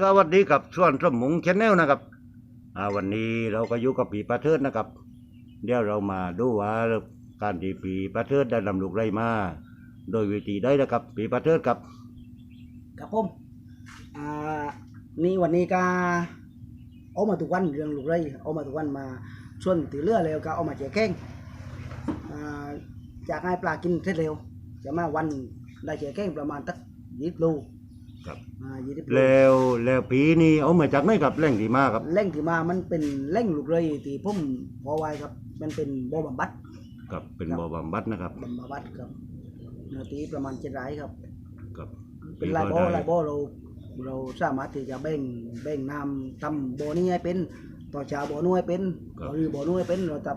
สวัสดีกับส่วนสมุงชแนลนะครับอ่าวันนี้เราก็อยู่กับปีประเทิดนะครับ เดี๋ยวเรามาดูว่าการที่ปีประเทิดได้นำลูกไรมา โดยวิธีได้นะครับ ปีประเทิดครับครับผมอ่านี่วันนี้ก็เอามาทุกวันเรื่องลูกไรเอามาทุกวันมาส่วนตีเรือแล้วก็เอามาแจกแข้งอ่าจากให้ปลากินเสร็จเร็วจะมาวันได้แจกแข้งประมาณตักยี่สิบโล ครับ อ่ายี่สิบโลแล้วแล้วปีนี้เอามาจากไหนครับแหล่งที่มาครับแหล่งที่มามันเป็นแหล่งลูกไรที่ผมพอไว้ครับ มันเป็นบ่อบำบัดครับเป็นบ่อบำบัดนะครับบำบัดครับเนื้อตีประมาณเจ็ดไร่ครับ ครับเป็นลายบ่อลายบ่อเราเราสามารถที่จะแบ่งแบ่งน้ำทำบ่อนี้ให้เป็นต่อชาวบ่อนู้นให้เป็นหรือบ่อนู้นให้เป็นเราจะ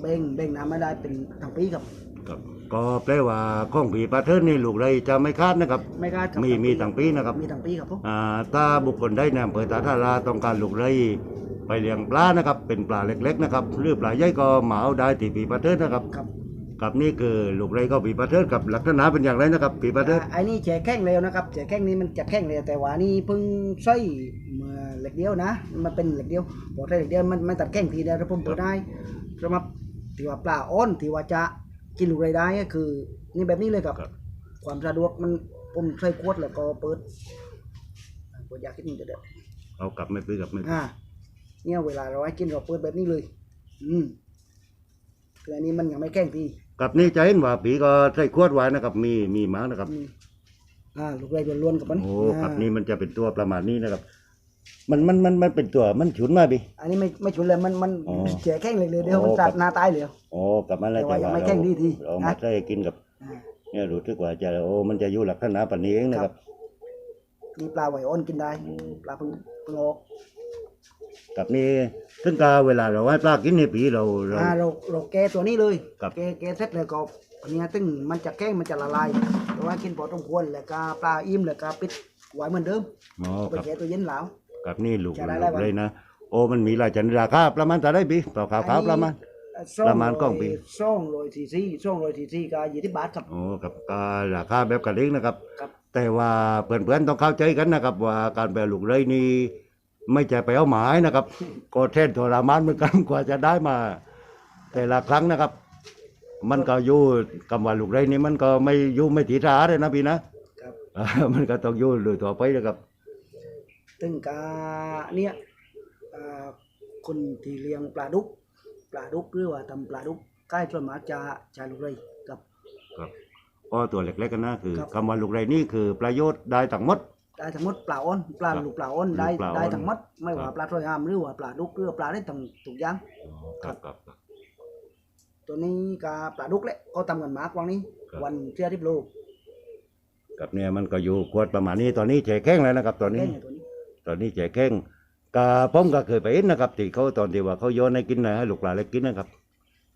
แบ่งแบ่งน้ำไม่ได้เป็นทั้งปีครับ ครับก็แปลว่าของปีประเทิดนี่ลูกไรจะไม่คาดนะครับ ไม่คาดครับมีมีทั้งปีนะครับ มีทั้งปีครับผมอ่าถ้าบุคคลได้ในอำเภอตาทาราต้องการลูกไรไปเลี้ยงปลานะครับ เป็นปลาเล็ก ๆ นะครับหรือปลาใหญ่ก็เหมาเอาได้ที่ปีประเทิดนะครับครับกับนี่คือลูกไรก็ปีประเทิดกับลักษณะเป็นอย่างไรนะครับปีประเทิดอ่าไอ้นี่แจกแข้งเร็วนะครับแจกแข้งนี้มันจะแข้งเร็วแต่ว่านี่เพิ่งใส่เมื่อเหล็กเดียวนะ มันเป็นเหล็กเดียวพอใส่เหล็กเดียวมันมันตัดแข้งทีเดียวแล้วผมเปิดได้สำหรับที่ว่าปลาอ้อนที่ว่าจะ กินลูกไรได้ก็คือ นี่แบบนี้เลยครับ ครับ ความสะดวกมันผมใส่ขวดแล้วก็เปิดอ่าเปิดยาคิดนี่เด็ดเอากลับไม่ปื้อกับไม่ๆอ่าเนี่ยเวลาเราให้กินเราเปิดแบบนี้เลย อืมคืออันนี้มันยังไม่แข้งทีกับนี่จะเห็นว่าปีก็ใส่ขวดไว้นะครับ มีมีหมานะครับ อืมอ่าลูกไรล้วนๆกับมันโอ้อ่ากับนี่มันจะเป็นตัวประมาณนี้นะครับ มันมันมันมันเป็นตัวมันฉุนมาบีอันนี้ไม่ไม่ฉุนเลยมันมันอ๋อแฉะแข้งเลยเลยเดี๋ยวโอ้มันตัดครับหน้าตายเลย โอ้กับมันแล้วแต่ว่ายังไม่เราแกล้งดีทีเรานะ มาใส่กินกับอ่าเนี่ยรู้สึกว่าจะโอ้มันจะอยู่ลักษณะปันนี้เองนะครับ นี่ปลาไหวอ้อนกินได้ปลาเพึ่งเพึ่งออกกับนี่ซึ่งกาเวลาเราให้ปลากินในปีเราเรา อ่าเราเราแกะตัวนี้เลยครับ แกะแกะเสร็จเลยก็อันเนี้ยตึงมันจะแกล้งมันจะละลายแต่ว่ากินพอต้องควรแล้วก็ปลาอิ่มแล้วก็ปิดไว้เหมือนเดิมอ๋อไปกับแกะตัวเย็นแล้ว กับนี่ลูกจะได้ลูได้กปะเลยนะโอ้มันมีหลายชนิดราคาประมาณเท่าไหรปีต่อขาวขาวประมาณ ประมาณกล้องปีซ่องโรยทีซี่ซ่องโรยทีซี่ก็ยี่สิบบาทครับโอ้กับก็ราคาแบบกันเองนะครับครับ แต่ว่าเพื่อนๆต้องเข้าใจกันนะครับ ว่าการแปลลูกเลยนี่ไม่ใช่ไปเอาหมายนะครับ ก็เท่นทรมานเหมือนกันกว่าจะได้มา แต่ละครั้งนะครับ มันก็อยู่คำว่าลูกไรนี่มันก็ไม่อยู่ไม่ตีตราเลยนะพี่นะครับอ่ามันก็ต้องอยู่โดยตัวไปนะครับ ตึงกาเนี่ยอ่าคนที่เลี้ยงปลาดุกปลาดุกหรือว่าทำปลาดุกใกล้ส่วนมากจะใช้ลูกเลยกับครับก็ตัวเล็กๆกันนะคือครับคำว่าลูกไรนี่คือประโยชน์ได้ทั้งหมดได้ทั้งหมดปลาอ้อนปลาครับลูกปลาอ้อนได้ลูกปลาอ้อนได้ทั้งหมดไม่ครัว่าบปลาทรอยหามหรือว่าปลาดุกหรือว่าปลาได้ทั้งทุกอย่างครับครับครับตัวนี้กาปลาดุกแหละก็ทำกันมากวันนี้ครับวันเที่ยที่โลกกับเนี่ยมันก็อยู่ขวดประมาณนี้ตอนนี้แช่แข้งแล้วนะครับตอนนี้แค่เนี่ย ตัวนี้ตอนนี้แจกแข้งกาผมก็เคยไปเห็นนะครับที่เขาตอนที่ว่าเขาโยนให้กินนะให้ลูกปลาเล็กกินนะครับ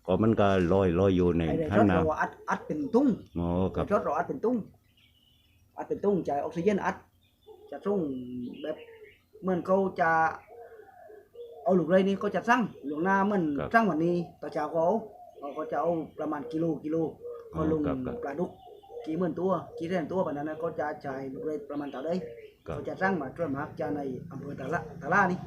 ก็มันก็ลอยลอยอยู่ในไอ้เด็กท่าชดน้เราอัดอัดเป็นตุ้งำอ๋อครับชดเราอัดเป็นตุ้งอัดเป็นตุ้งจ่ายออกซิเจนอัด จะตุ้งแบบเหมือนเขาจะ เอาลูกเลยนี่ก็จะสั่งหลวงหน้าเหมือนสั่งวันนี้ต่อเช้าเขาเอาเขาจะเอาประมาณกิโลกิโลเขาลงปลาดุกกี่หมื่นตัวกี่แสนตัวแบบนั้นนะก็จะจ่ายลูกเลยประมาณเท่าไดครับ เขาจะสั่งมาช่วยมากจะในอำเภอตะละตะล่านี่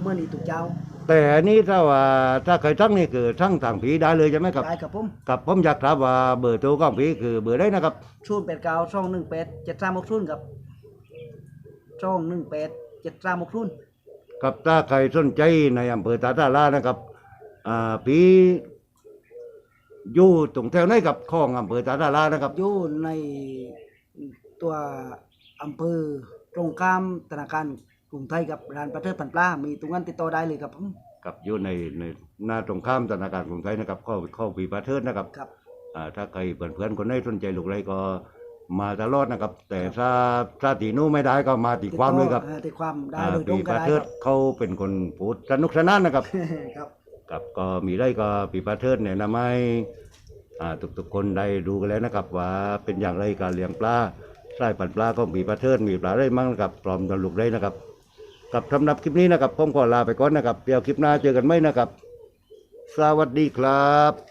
เมื่อนี้ตุกเจ้า แต่อันนี้ถ้าว่าถ้าเคยทั้งนี่คือทั้งทางผีได้เลยใช่ไหมครับได้ครับผมกับผมอยากถามว่าเบอร์โทรของผีคือเบอร์ได้นะครับศูนย์แปดเก้าสองหนึ่งแปดเจ็ดสามหกศูนย์ครับสองหนึ่งแปดเจ็ดสามหกศูนย์กับถ้าใครสนใจในอำเภอตาตาลานะครับอ่าผีอยู่ตรงแถวไหนกับของอำเภอตาตาลานะครับอยู่ในตัวอำเภอ ตรงข้ามธนาคารกรุงไทยกับร้านประเทศพันปลามีตรงนั้นติดต่อได้เลยครับผมกับอยู่ในในหน้าตรงข้ามธนาคารกรุงไทยนะครับข้อข้อผีประเทิดนะครับครับ อ่าถ้าใครเพื่อนๆคนไหนสนใจลูกไรก็มาตลอดนะครับ แต่ถ้าถ้าตีนู้ไม่ได้ก็มาตีความด้วยครับติดต่อเอ่อติดความได้อ่าโดยตรปีงปก็ระได้เทิคดรับเขาเป็นคนพูดสนุกสนานนะครับ ครับ กับก็มีได้ก็ปีประเทิดเนี่ยนะไม่อ่าทุกๆคนได้ดูกันแล้วนะครับ ว่าเป็นอย่างไรการเลี้ยงปลา ใส่ปันปลาก็มีปลาเทิดมีปลาได้มั่งนะครับปลอมตลูกได้นะครับกับสำหรับคลิปนี้นะครับผมขอลาไปก่อนนะครับเดี๋ยวคลิปหน้าเจอกันไหมนะครับ สวัสดีครับ